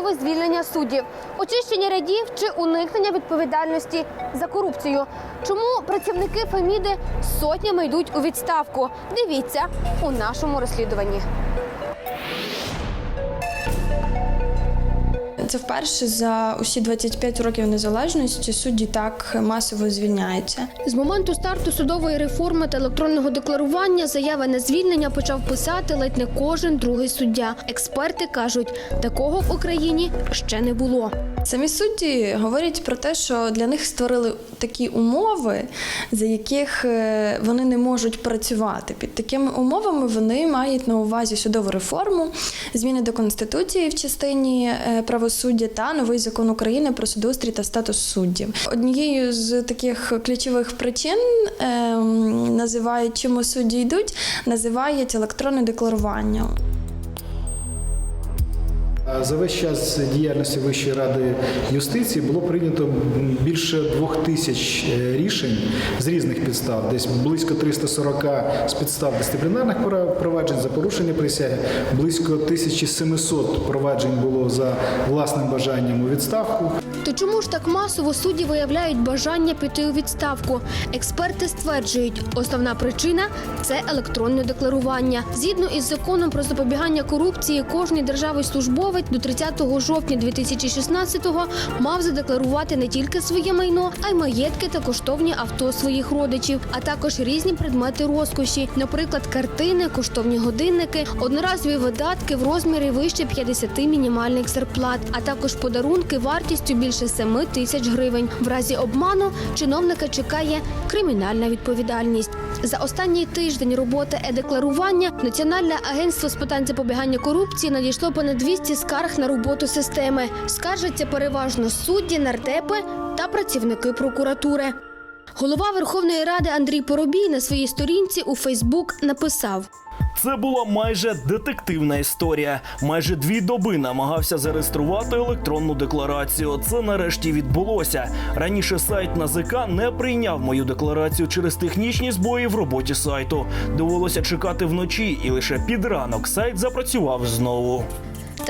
масове звільнення суддів, очищення рядів чи уникнення відповідальності за корупцію. Чому працівники Феміди сотнями йдуть у відставку? Дивіться у нашому розслідуванні. Це вперше за усі 25 років незалежності судді так масово звільняються. З моменту старту судової реформи та електронного декларування заяви на звільнення почав писати ледь не кожен другий суддя. Експерти кажуть, такого в Україні ще не було. Самі судді говорять про те, що для них створили такі умови, за яких е, вони не можуть працювати. Під такими умовами вони мають на увазі судову реформу, зміни до конституції в частині е, правосуддя та новий закон України про судоустрій та статус суддів. Однією з таких ключових причин ем, називають, чому судді йдуть, називають електронне декларування. За весь час діяльності Вищої ради юстиції було прийнято більше двох тисяч е, рішень з різних підстав, десь близько 340 з підстав дисциплінарних проваджень за порушення присяги, близько 1700 проваджень було за власним бажанням у відставку. То чому ж так масово судді виявляють бажання піти у відставку? Експерти стверджують, основна причина це електронне декларування. Згідно із законом про запобігання корупції, кожний державний службовець до 30 жовтня 2016-го мав задекларувати не тільки своє майно, а й маєтки та коштовні авто своїх родичів, а також різні предмети розкоші, наприклад, картини, коштовні годинники, одноразові видатки в розмірі вище 50 мінімальних зарплат, а також подарунки вартістю більше 7 тисяч гривень. В разі обману чиновника чекає кримінальна відповідальність. За останній тиждень роботи е-декларування Національне агентство з питань запобігання корупції надійшло понад 200 скарг на роботу системи. Скаржаться переважно судді, нардепи та працівники прокуратури. Голова Верховної Ради Андрій Поробій на своїй сторінці у Фейсбук написав. Це була майже детективна історія. Майже дві доби намагався зареєструвати електронну декларацію. Це нарешті відбулося. Раніше сайт НАЗК не прийняв мою декларацію через технічні збої в роботі сайту. Довелося чекати вночі, і лише під ранок сайт запрацював знову.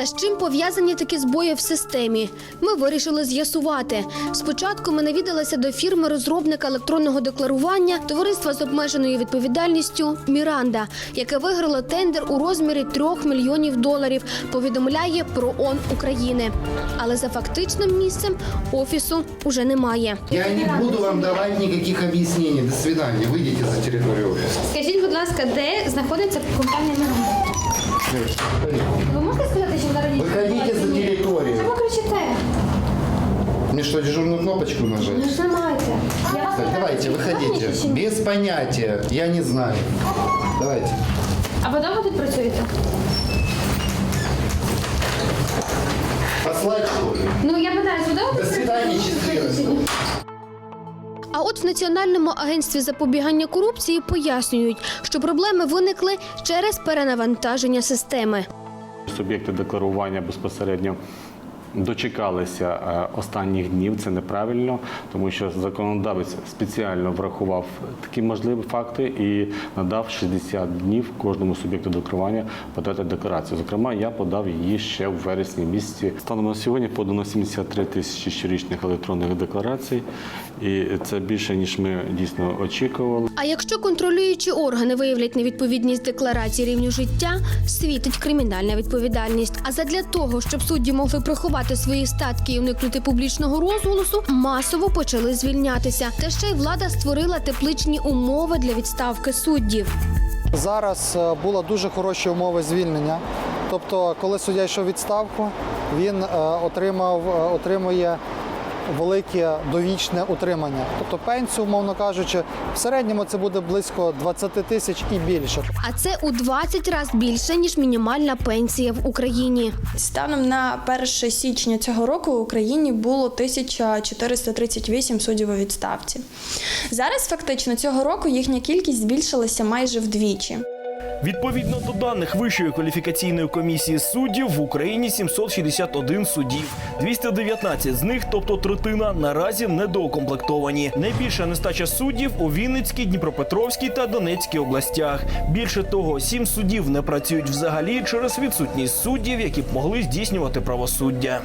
Та з чим пов'язані такі збої в системі? Ми вирішили з'ясувати. Спочатку ми навідалися до фірми розробника електронного декларування товариства з обмеженою відповідальністю Міранда, яке виграло тендер у розмірі 3 мільйонів доларів. Повідомляє про ООН України. Але за фактичним місцем офісу уже немає. Я не буду вам давать никаких объяснений. До свидания. Выйдите за территорию офиса. Скажіть, будь ласка, де знаходиться компанія Міранда? Ви можете сказати, що зараз Выходите за территорию. Чому кричите? Мне что, дежурную кнопочку нажать? Ви ж не маєте. Я вас Так, питаю, давайте, чи выходите. знаєте, чи ні? Без понятия. Я не знаю. Давайте. А ви довго тут працюєте? Послать, что ли? Ну я питаю, ви довго До тут свидания, працюєте? счастливо. От в Національному агентстві запобігання корупції пояснюють, що проблеми виникли через перенавантаження системи. Суб'єкти декларування безпосередньо дочекалися е, останніх днів. Це неправильно, тому що законодавець спеціально врахував такі можливі факти і надав 60 днів кожному суб'єкту декларування подати декларацію. Зокрема, я подав її ще в вересні місяці. Станом на сьогодні подано 73 тисячі щорічних електронних декларацій, і це більше ніж ми дійсно очікували. А якщо контролюючі органи виявлять невідповідність декларації рівню життя, світить кримінальна відповідальність. А задля того, щоб судді могли приховати свої статки і уникнути публічного розголосу, масово почали звільнятися. Та ще й влада створила тепличні умови для відставки суддів. Зараз е, були дуже хороші умови звільнення. Тобто, коли суддя йшов відставку, він е, отримав, е, отримує велике довічне утримання. Тобто пенсію, умовно кажучи, в середньому це буде близько 20 тисяч і більше. А це у 20 разів більше ніж мінімальна пенсія в Україні. Станом на 1 січня цього року в Україні було 1438 суддів у відставці. Зараз фактично цього року їхня кількість збільшилася майже вдвічі. Відповідно до даних Вищої кваліфікаційної комісії суддів в Україні 761 суддів. 219 з них, тобто третина, наразі недоукомплектовані. Найбільша нестача суддів у Вінницькій, Дніпропетровській та Донецькій областях. Більше того, сім суддів не працюють взагалі через відсутність суддів, які б могли здійснювати правосуддя.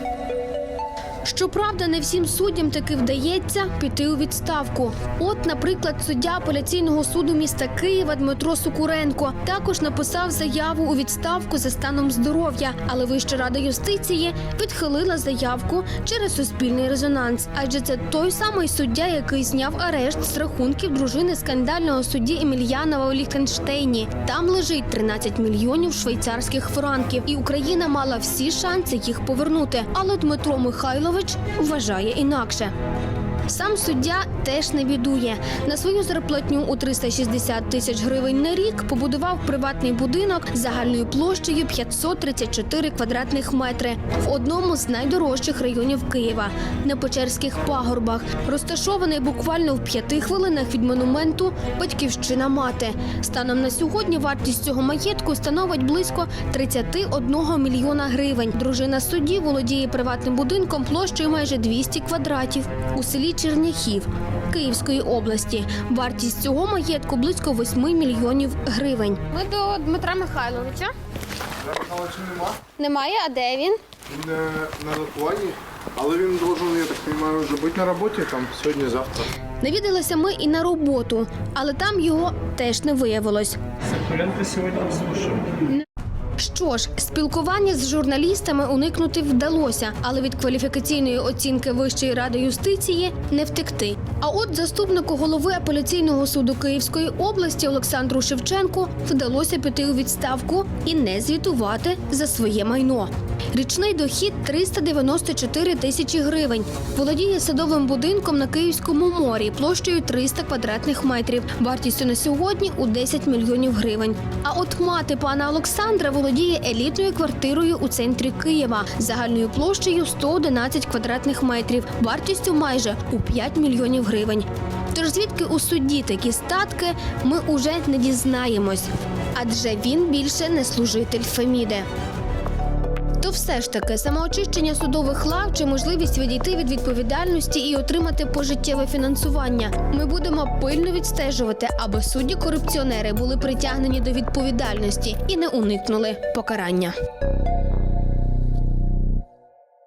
Щоправда, не всім суддям таки вдається піти у відставку. От, наприклад, суддя апеляційного суду міста Києва Дмитро Сукуренко також написав заяву у відставку за станом здоров'я, але Вища рада юстиції відхилила заявку через суспільний резонанс. Адже це той самий суддя, який зняв арешт з рахунків дружини скандального судді Емельянова у Ліхтенштейні. Там лежить 13 мільйонів швейцарських франків, і Україна мала всі шанси їх повернути. Але Дмитро Михайлович вважає інакше. Сам суддя теж не бідує. На свою зарплатню у 360 тисяч гривень на рік побудував приватний будинок загальною площею 534 квадратних метри в одному з найдорожчих районів Києва на Печерських пагорбах, розташований буквально в п'яти хвилинах від монументу Батьківщина мати. Станом на сьогодні вартість цього маєтку становить близько 31 мільйона гривень. Дружина судді володіє приватним будинком площею майже 200 квадратів у селі Черняхів Київської області. Вартість цього маєтку близько 8 мільйонів гривень. Ми до Дмитра Михайловича. нема. Немає, а де він? Він е, на рахуванні, але він должен, я так розумію, вже бути на роботі там сьогодні-завтра. Навідалися ми і на роботу, але там його теж не виявилось. Соколенко сегодня слушал. Що ж, спілкування з журналістами уникнути вдалося, але від кваліфікаційної оцінки Вищої ради юстиції не втекти. А от заступнику голови апеляційного суду Київської області Олександру Шевченку вдалося піти у відставку і не звітувати за своє майно. Річний дохід 394 тисячі гривень. Володіє садовим будинком на Київському морі площею 300 квадратних метрів, вартістю на сьогодні у 10 мільйонів гривень. А от мати пана Олександра володіє елітною квартирою у центрі Києва загальною площею 111 квадратних метрів, вартістю майже у 5 мільйонів гривень. Тож звідки у судді такі статки, ми уже не дізнаємось, адже він більше не служитель Феміди. То все ж таки самоочищення судових лав чи можливість відійти від відповідальності і отримати пожиттєве фінансування. Ми будемо пильно відстежувати, аби судді корупціонери були притягнені до відповідальності і не уникнули покарання.